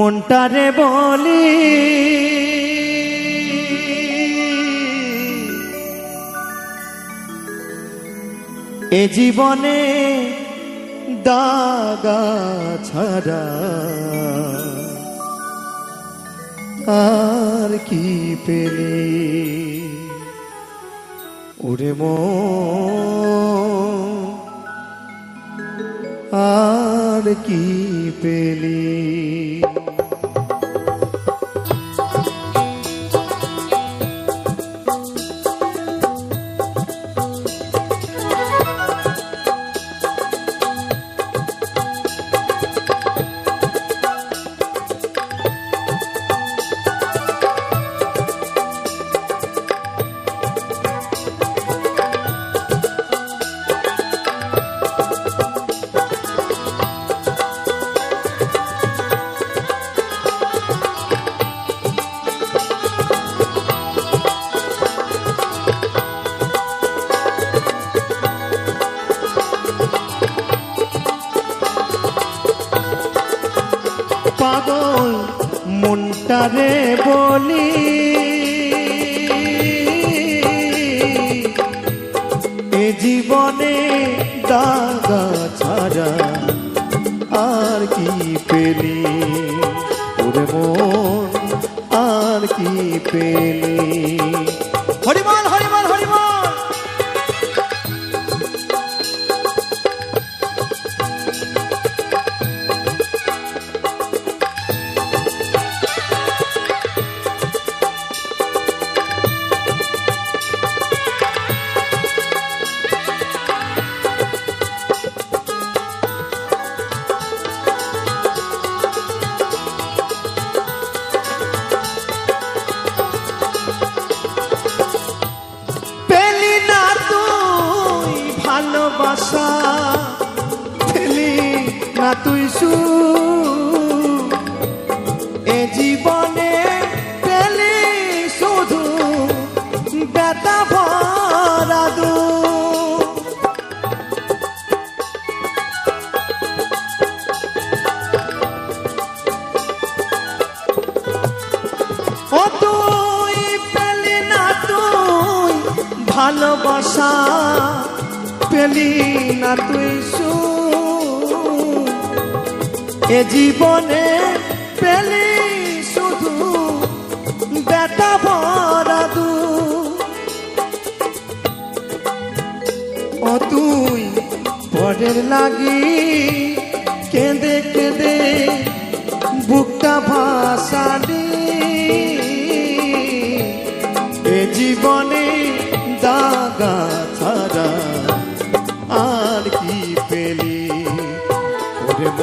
মনটারে বলি এ জীবনে দাগা ছাড়া আর কি পেলে? ওরে মো আর কি পেলি? মনটারে বলি এ জীবনে দাগা ছাড়া আর কি পেলি? ওরে মন আর কি পেলি? ভালোবাসা পেলি না তুই সু এ জীবনে পেলি শুধু বেতা ভরা দু তুই পেলি না তুই ভালোবাসা। পেলি না তুই সু এ জীবনে পেলি শুধু বেটা ভরা দু ও তুই পরের লাগি কেঁদে কেঁদে বুকটা ভাসালি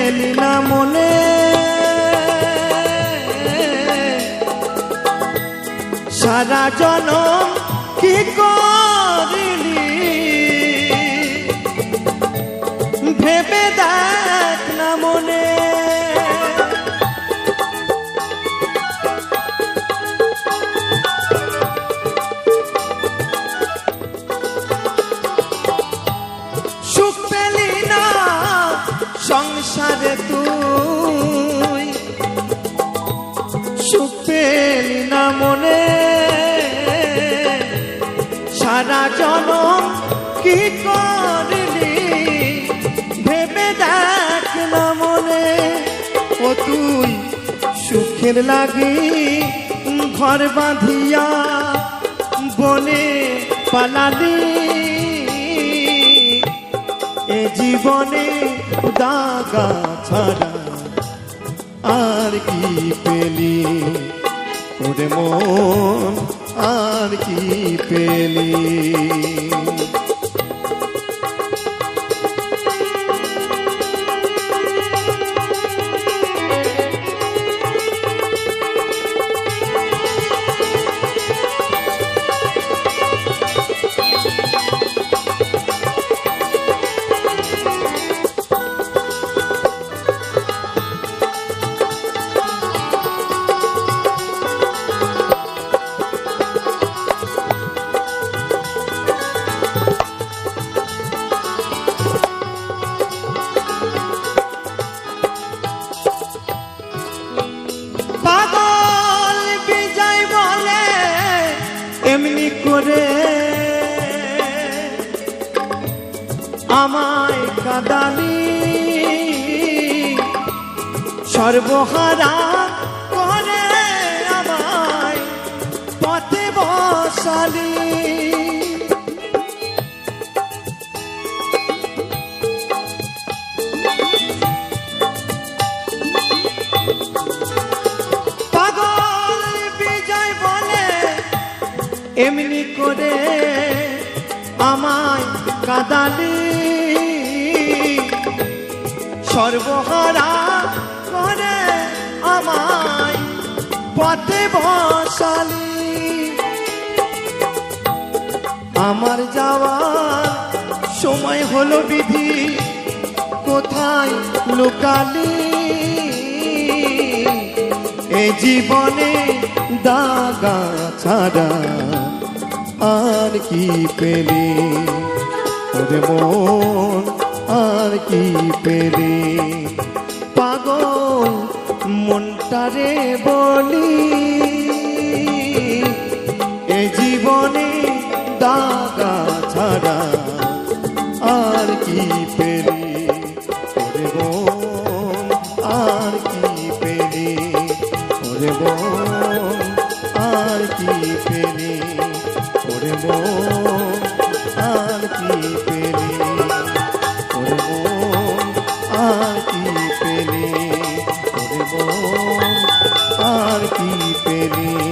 পেলি না মনে। সারা জনম তুই। সুখ সারা জনম ভেবে সুখের লাগি ঘর বাঁধিয়া বনে পালালি। এ জীবনে দাগা ছাড়া আর কি পেলি? ওরে মন আর কি পেলি? আমায় কাদালি। সর্বহারা করে আমায় পথে বসালি। এমনি করে আমায় কাদালি। সর্বহারা করে আমায় পথে বসালি। আমার যাওয়ার সময় হলো বিধি, কোথায় লুকালি? এ জীবনে দাগা ছাড়া আর কি পেলে? মন আর কি পেলে পাগল মনটারে বলি, এ জীবনে দাগা ছাড়া আর কি পেলি ওরে বোন, আর কি পেলি ওরে বোন, আর কি পেলি আর কি পেলি